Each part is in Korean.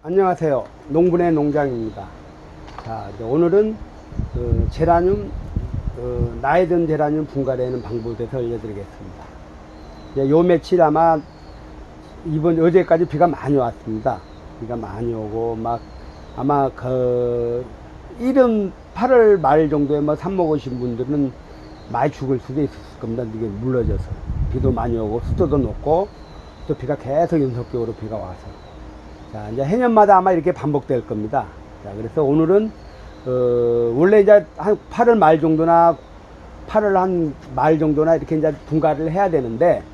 안녕하세요. 농분의 농장입니다. 자, 오늘은 그 제라늄, 어, 나이든 제라늄 분갈이하는 방법에 대해서 알려드리겠습니다. 이제 요 며칠 아마 이번 어제까지 비가 많이 왔습니다. 비가 많이 오고 막 아마 그 7, 8월 말 정도에 뭐 삽먹으신 분들은 많이 죽을 수도 있을 겁니다. 이게 물러져서 비도 많이 오고 습도도 높고 또 비가 계속 연속적으로 비가 와서 자, 이제 해년마다 아마 이렇게 반복될 겁니다. 자, 그래서 오늘은, 어, 원래 이제 한 8월 말 정도나, 8월 한 말 정도나 이렇게 이제 분갈이를 해야 되는데,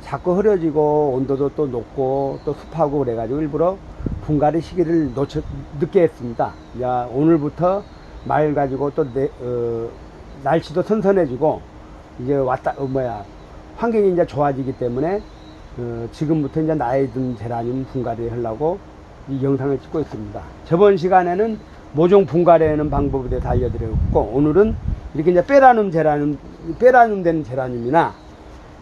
자꾸 흐려지고, 온도도 또 높고, 또 습하고 그래가지고 일부러 분갈이 시기를 놓쳐, 늦게 했습니다. 야, 오늘부터 말 가지고 또, 내, 어, 날씨도 선선해지고, 이제 왔다, 어, 뭐야, 환경이 이제 좋아지기 때문에, 어, 지금부터 이제 나이 든 제라늄 분갈이 하려고 이 영상을 찍고 있습니다. 저번 시간에는 모종 분갈이하는 방법에 대해서 알려드렸고 오늘은 이렇게 이제 빼라늄 제라늄 빼라늄 된 제라늄이나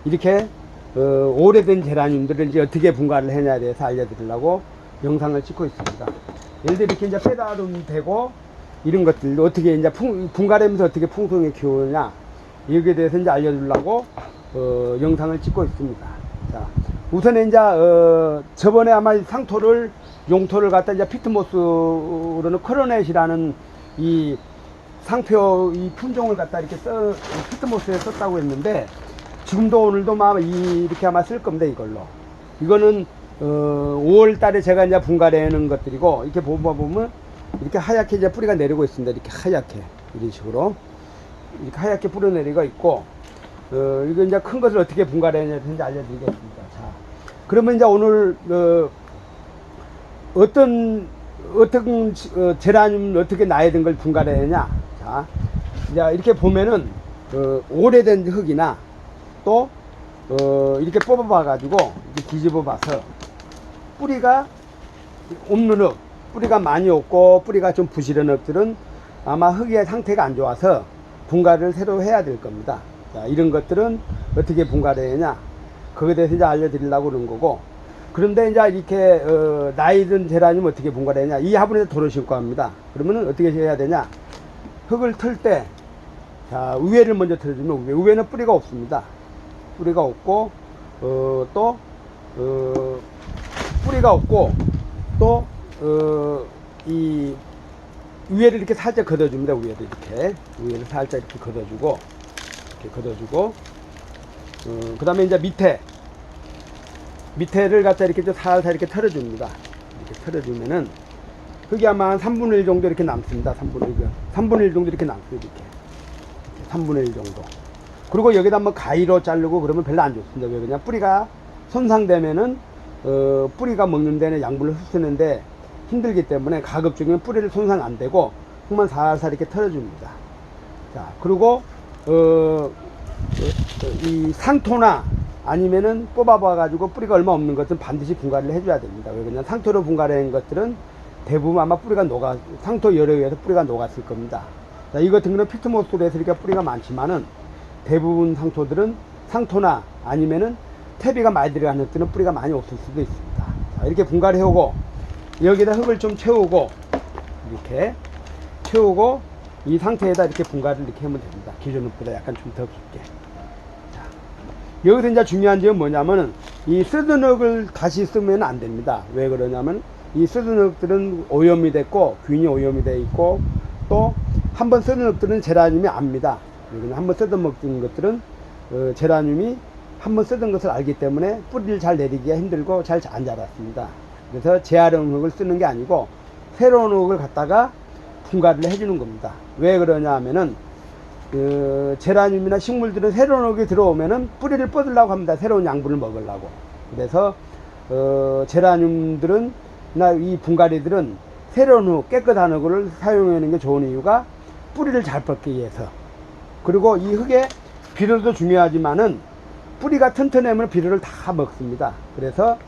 이렇게 어, 오래된 제라늄들을 이제 어떻게 분갈이를 해냐에 대해서 알려드리려고 영상을 찍고 있습니다. 예를 들어 이렇게 이제 빼라늄 되고 이런 것들 어떻게 이제 풍, 분갈이하면서 어떻게 풍성히 키우느냐 여기에 대해서 이제 알려주려고 어, 영상을 찍고 있습니다. 자, 우선 이제 어, 저번에 아마 상토를 용토를 갖다 이제 피트모스로는 크로넷이라는 이 상표 이 품종을 갖다 이렇게 써 피트모스에 썼다고 했는데 지금도 오늘도 아마 이- 이렇게 아마 쓸 겁니다 이걸로. 이거는 어, 5월 달에 제가 이제 분갈이하는 것들이고 이렇게 보면 이렇게 하얗게 이제 뿌리가 내리고 있습니다. 이렇게 하얗게. 이런 식으로. 이렇게 하얗게 뿌려 내리고 있고 어, 이거 이제 큰 것을 어떻게 분갈이하냐 이제 알려드리겠습니다. 자, 그러면 이제 오늘 어, 어떤 어떤 어, 제라늄 어떻게 나야 된걸 분갈이하냐? 자, 이제 이렇게 보면은 어, 오래된 흙이나 또 어, 이렇게 뽑아봐 가지고 이렇게 뒤집어 봐서 뿌리가 없는 흙, 뿌리가 많이 없고 뿌리가 좀 부실한 흙들은 아마 흙의 상태가 안 좋아서 분갈이를 새로 해야 될 겁니다. 자, 이런 것들은 어떻게 분갈이 하냐? 그거에 대해서 이제 알려드리려고 그런 거고. 그런데 이제 이렇게, 어, 나이 든 제라늄 어떻게 분갈이 하냐? 이 화분에서 도로 심고 합니다. 그러면은 어떻게 해야 되냐? 흙을 틀 때, 자, 우회를 먼저 틀어주면 우회. 우회는 뿌리가 없습니다. 뿌리가 없고, 어, 또, 어, 뿌리가 없고, 또, 어, 이, 위에를 이렇게 살짝 걷어줍니다. 위에를 이렇게. 위에를 살짝 이렇게 걷어주고, 이렇게 걷어주고, 어, 그 다음에 이제 밑에, 밑에를 갖다 이렇게 좀 살살 이렇게 털어줍니다. 이렇게 털어주면은, 흙이 아마 한 3분의 1 정도 이렇게 남습니다. 3분의 1. 3분의 1 정도 이렇게 남습니다. 이렇게. 3분의 1 정도. 그리고 여기다 뭐 가위로 자르고 그러면 별로 안 좋습니다. 왜 그냥 뿌리가 손상되면은, 어, 뿌리가 먹는 데는 양분을 흡수하는데 힘들기 때문에 가급적이면 뿌리를 손상 안 되고 흙만 살살 이렇게 털어줍니다. 자, 그리고, 어, 어, 이 상토나 아니면은 뽑아봐가지고 뿌리가 얼마 없는 것은 반드시 분갈이를 해줘야 됩니다. 왜 그냥 상토로 분갈이한 것들은 대부분 아마 뿌리가 녹아, 상토 열에 의해서 뿌리가 녹았을 겁니다. 자, 이 같은 경우는 피트모스로 해서 이렇게 뿌리가 많지만은 대부분 상토들은 상토나 아니면은 퇴비가 많이 들어가는 것들은 뿌리가 많이 없을 수도 있습니다. 자, 이렇게 분갈이 해오고 여기다 흙을 좀 채우고 이렇게 채우고 이 상태에다 이렇게 분갈이를 이렇게 하면 됩니다. 기존 흙보다 약간 좀 더 깊게. 자, 여기서 이제 중요한 점은 뭐냐면은 이 쓰든 흙을 다시 쓰면 안 됩니다. 왜 그러냐면 이 쓰든 흙들은 오염이 됐고 균이 오염이 돼 있고 또 한 번 쓰는 흙들은 제라늄이 압니다. 한 번 쓰던 먹는 것들은 어, 제라늄이 한 번 쓰던 것을 알기 때문에 뿌리를 잘 내리기가 힘들고 잘 안 자랐습니다. 그래서 재활용 흙을 쓰는 게 아니고 새로운 흙을 갖다가 분갈이를 해주는 겁니다. 왜 그러냐 하면은 그 제라늄이나 식물들은 새로운 흙이 들어오면은 뿌리를 뻗으려고 합니다. 새로운 양분을 먹으려고. 그래서 어, 제라늄들은 나이 분갈이들은 새로운 흙, 깨끗한 흙을 사용하는 게 좋은 이유가 뿌리를 잘 뻗기 위해서. 그리고 이 흙의 비료도 중요하지만은 뿌리가 튼튼하면 비료를 다 먹습니다. 그래서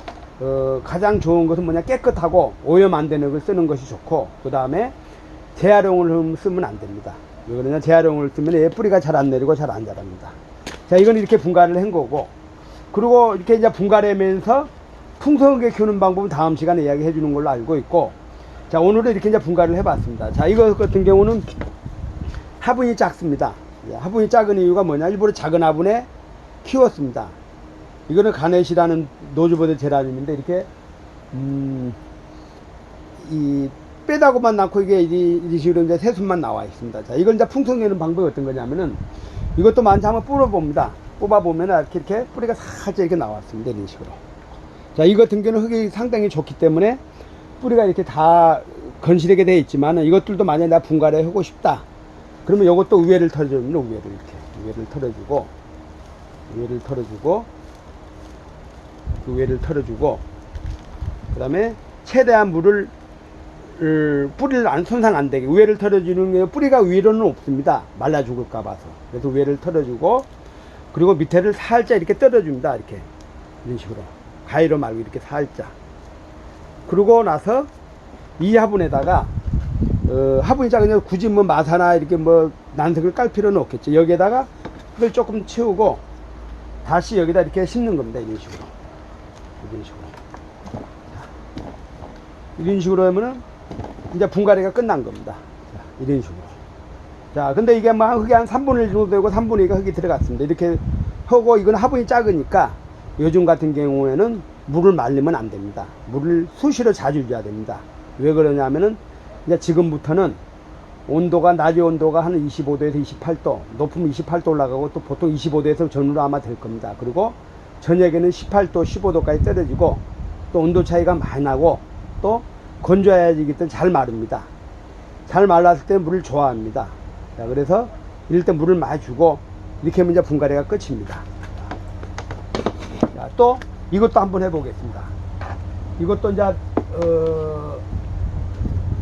어, 가장 좋은 것은 뭐냐 깨끗하고 오염 안 되는 흙을 쓰는 것이 좋고 그 다음에 재활용을 쓰면 안 됩니다. 왜 그러냐 재활용을 쓰면 얘 뿌리가 잘 안 내리고 잘 안 자랍니다. 자 이건 이렇게 분갈이를 한 거고 그리고 이렇게 이제 분갈이하면서 풍성하게 키우는 방법은 다음 시간에 이야기해 주는 걸로 알고 있고 자 오늘은 이렇게 이제 분갈이를 해봤습니다. 자 이거 같은 경우는 화분이 작습니다. 예, 화분이 작은 이유가 뭐냐 일부러 작은 화분에 키웠습니다. 이거는 가넷이라는 노즈보드 제라늄인데 이렇게 음, 이 빼다고만 낳고 이게 이, 이 식으로 이제 새순만 나와 있습니다. 자, 이걸 이제 풍성내는 방법이 어떤 거냐면은 이것도 많이 한번 뽑아봅니다. 뽑아보면 이렇게, 이렇게 뿌리가 살짝 이렇게 나왔습니다. 이런 식으로. 자, 이 같은 경우는 흙이 상당히 좋기 때문에 뿌리가 이렇게 다 건실하게 되어 있지만 이것들도 만약에 나 분갈이 하고 싶다. 그러면 이것도 우회를 털어주면 우회를 이렇게 우회를 털어주고 우회를 털어주고 그 우회를 털어주고 그 다음에 최대한 물을 을, 뿌리를 안 손상 안 되게 우회를 털어주는 게 뿌리가 위로는 없습니다. 말라 죽을까 봐서. 그래서 우회를 털어주고 그리고 밑에를 살짝 이렇게 떨어줍니다. 이렇게. 이런 식으로. 가위로 말고 이렇게 살짝. 그러고 나서 이 화분에다가 어, 화분이 작으니까 굳이 뭐 마사나 이렇게 뭐 난색을 깔 필요는 없겠죠. 여기에다가 흙을 조금 채우고 다시 여기다 이렇게 심는 겁니다. 이런 식으로. 이런 식으로. 이런 식으로 하면은 이제 분갈이가 끝난 겁니다. 자, 이런 식으로. 자, 근데 이게 뭐 흙이 한 3분의 1 정도 되고 3분의 2가 흙이 들어갔습니다. 이렇게 하고 이건 화분이 작으니까 요즘 같은 경우에는 물을 말리면 안 됩니다. 물을 수시로 자주 줘야 됩니다. 왜 그러냐면은 이제 지금부터는 온도가 낮의 온도가 한 25도에서 28도, 높으면 28도 올라가고 또 보통 25도에서 전후로 아마 될 겁니다. 그리고 저녁에는 18도, 15도까지 떨어지고 또 온도 차이가 많이 나고 또 건조해야지 때문에 잘 마릅니다. 잘 말랐을 때 물을 좋아합니다. 자, 그래서 이럴 때 물을 많이 주고 이렇게 하면 이제 분갈이가 끝입니다. 자, 또 이것도 한번 해보겠습니다. 이것도 이제 어,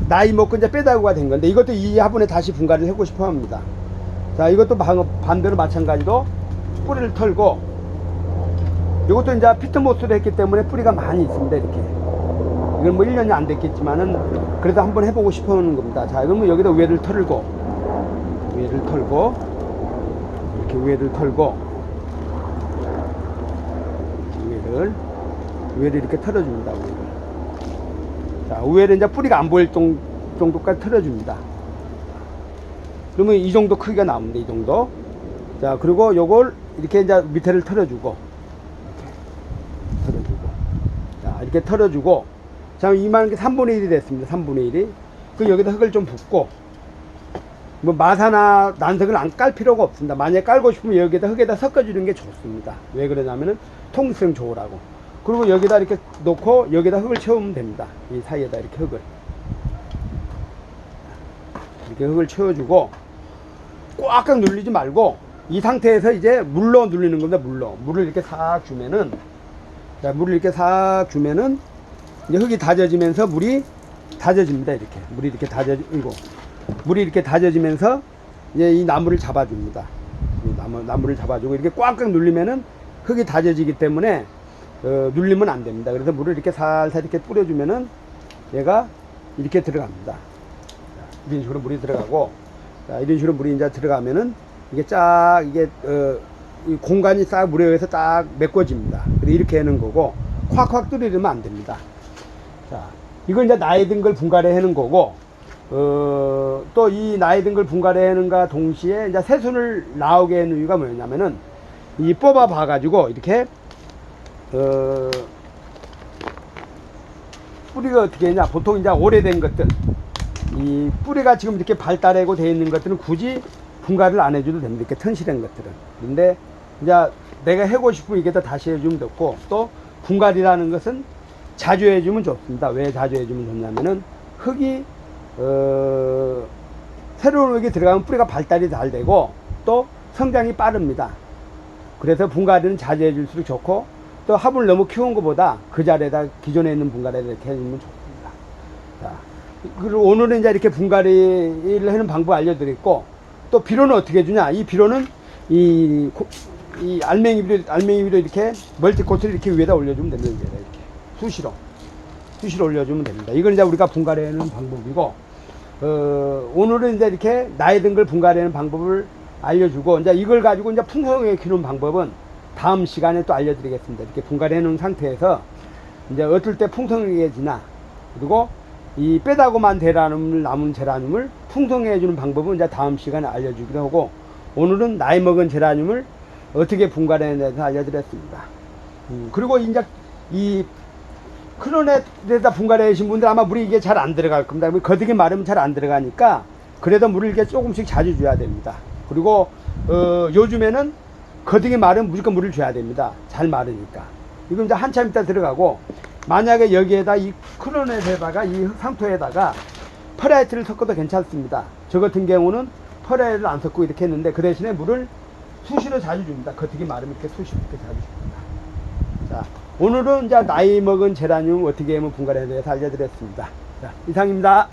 나이 먹고 이제 빼다구가 된 건데 이것도 이 화분에 다시 분갈이를 하고 싶어 합니다. 자, 이것도 방- 반대로 마찬가지로 뿌리를 털고 이것도 이제 피트모스를 했기 때문에 뿌리가 많이 있습니다. 이렇게. 이건 뭐 1년이 안 됐겠지만은 그래도 한번 해보고 싶어 하는 겁니다. 자, 그러면 여기다 위를 털고 위를 털고 이렇게 위를 털고 위를 위를 이렇게 털어줍니다. 위를. 자, 위를 이제 뿌리가 안 보일 정- 정도까지 털어줍니다. 그러면 이 정도 크기가 나옵니다. 이 정도. 자, 그리고 요걸 이렇게 이제 밑에를 털어주고 이렇게 털어주고 자, 이렇게 털어주고 자, 이만한 게 3분의 1이 됐습니다. 3분의 1이. 그 여기다 흙을 좀 붓고 뭐 마사나 난색을 안 깔 필요가 없습니다. 만약에 깔고 싶으면 여기다 흙에다 섞어주는 게 좋습니다. 왜 그러냐면은 통성 좋으라고. 그리고 여기다 이렇게 놓고 여기다 흙을 채우면 됩니다. 이 사이에다 이렇게 흙을. 이렇게 흙을 채워주고 꽉꽉 눌리지 말고 이 상태에서 이제 물로 눌리는 겁니다. 물로. 물을 이렇게 싹 주면은 자, 물을 이렇게 싹 주면은 이제 흙이 다져지면서 물이 다져집니다. 이렇게 물이 이렇게 다져지고 물이 이렇게 다져지면서 이제 이 나무를 잡아줍니다. 이 나무 나무를 잡아주고 이렇게 꽉꽉 눌리면은 흙이 다져지기 때문에 어, 눌리면 안 됩니다. 그래서 물을 이렇게 살살 이렇게 뿌려주면은 얘가 이렇게 들어갑니다. 자, 이런 식으로 물이 들어가고 자, 이런 식으로 물이 이제 들어가면은 이게 쫙 이게 어, 이 공간이 싹 물에 의해서 딱 메꿔집니다. 이렇게 하는 거고 콱콱 뚫리면 안 됩니다. 자, 이건 이제 나이 든 걸 분갈이 하는 거고, 어, 또 이 나이 든 걸 분갈이 하는가 동시에 이제 새순을 나오게 하는 이유가 뭐냐면은, 이 뽑아 봐가지고, 이렇게, 어, 뿌리가 어떻게 했냐. 보통 이제 오래된 것들, 이 뿌리가 지금 이렇게 발달하고 되어 있는 것들은 굳이 분갈이를 안 해줘도 됩니다. 이렇게 튼실한 것들은. 근데 이제 내가 해고 싶으면 이게 다 다시 해주면 좋고, 또 분갈이라는 것은 자주 해주면 좋습니다. 왜 자주 해주면 좋냐면은 흙이 어, 새로운 흙이 들어가면 뿌리가 발달이 잘 되고 또 성장이 빠릅니다. 그래서 분갈이는 자주 해줄수록 좋고 또 화분을 너무 키운 것보다 그 자리에다 기존에 있는 분갈이를 이렇게 해주면 좋습니다. 자, 그리고 오늘은 이제 이렇게 분갈이를 하는 방법 알려드렸고 또 비료는 어떻게 해주냐? 이 비료는 이, 고- 이 알맹이 비료, 알맹이 비료 이렇게 멀티코트를 이렇게 위에다 올려주면 됩니다. 이렇게. 수시로 수시로 올려주면 됩니다. 이건 이제 우리가 분갈이하는 방법이고 어, 오늘은 이제 이렇게 나이 든 걸 분갈이하는 방법을 알려주고 이제 이걸 가지고 이제 풍성하게 키우는 방법은 다음 시간에 또 알려드리겠습니다. 이렇게 분갈이해 놓은 상태에서 이제 어떨 때 풍성해지나 그리고 이 빼다고만 제라늄을 남은 제라늄을 풍성해 주는 방법은 이제 다음 시간에 알려주기로 하고 오늘은 나이 먹은 제라늄을 어떻게 분갈해야 되는지 알려드렸습니다. 음, 그리고 이제 이 크로넷에다 분갈해 주신 분들 아마 물이 이게 잘 안 들어갈 겁니다. 거득이 마르면 잘 안 들어가니까 그래도 물을 이렇게 조금씩 자주 줘야 됩니다. 그리고 어, 요즘에는 거득이 마르면 무조건 물을 줘야 됩니다. 잘 마르니까. 이거 이제 한참 있다 들어가고 만약에 여기에다 이 크로넷에다가 이 상토에다가 퍼라이트를 섞어도 괜찮습니다. 저 같은 경우는 퍼라이트를 안 섞고 이렇게 했는데 그 대신에 물을 수시로 자주 줍니다. 거득이 마르면 이렇게 수시로 이렇게 자주 줍니다. 자, 오늘은 이제 나이 먹은 제라늄 어떻게 하면 분갈해야 돼서 알려드렸습니다. 자, 이상입니다.